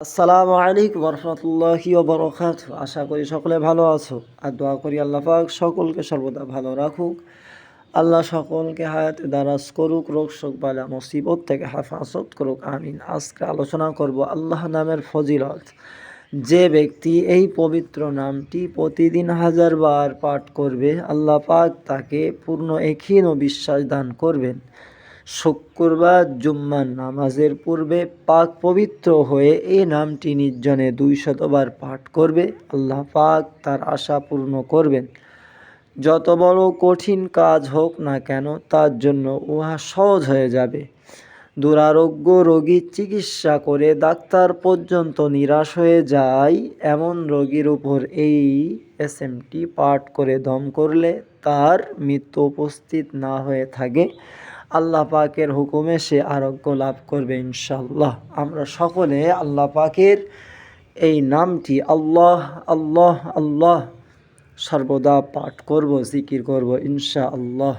আসসালামু আলাইকুম রহমতুল্লাহি বরকাত আশা করি সকলে ভালো আছো। আর দোয়া করি আল্লাহ পাক সকলকে সর্বদা ভালো রাখুক। আল্লাহ সকলকে হায়াতে দারাজ করুক, রোগ শোক, বালা, মুসিবত থেকে হেফাজত করুক। আমিন। আজকে আলোচনা করব আল্লাহ নামের ফজিলত। যে ব্যক্তি এই পবিত্র নামটি প্রতিদিন হাজার বার পাঠ করবে, আল্লাহ পাক তাকে পূর্ণ এখিন ও বিশ্বাস দান করবেন। শুক্রবার জুম্মার নামাজের পূর্বে পাক পবিত্র হয়ে এই নামটি নির্জনে দুই শতবার পাঠ করবে। আল্লাহ পাক তার আশা পূর্ণ করবেন। যত বড় কঠিন কাজ হোক না কেন তার জন্য উহা সহজ হয়ে যাবে। দুরারোগ্য রোগীর চিকিৎসা করে ডাক্তার পর্যন্ত নিরাশ হয়ে যায় এমন রোগীর উপর এই এস পাঠ করে দম করলে তার মৃত্যু উপস্থিত না হয়ে থাকে। আল্লাহ পাকের হুকুমে সে আরোগ্য লাভ করবে ইনশাল্লাহ আমরা সকলে আল্লাহ পাকের এই নামটি আল্লাহ আল্লাহ আল্লাহ সর্বদা পাঠ করব, জিকির করব ইনশা আল্লাহ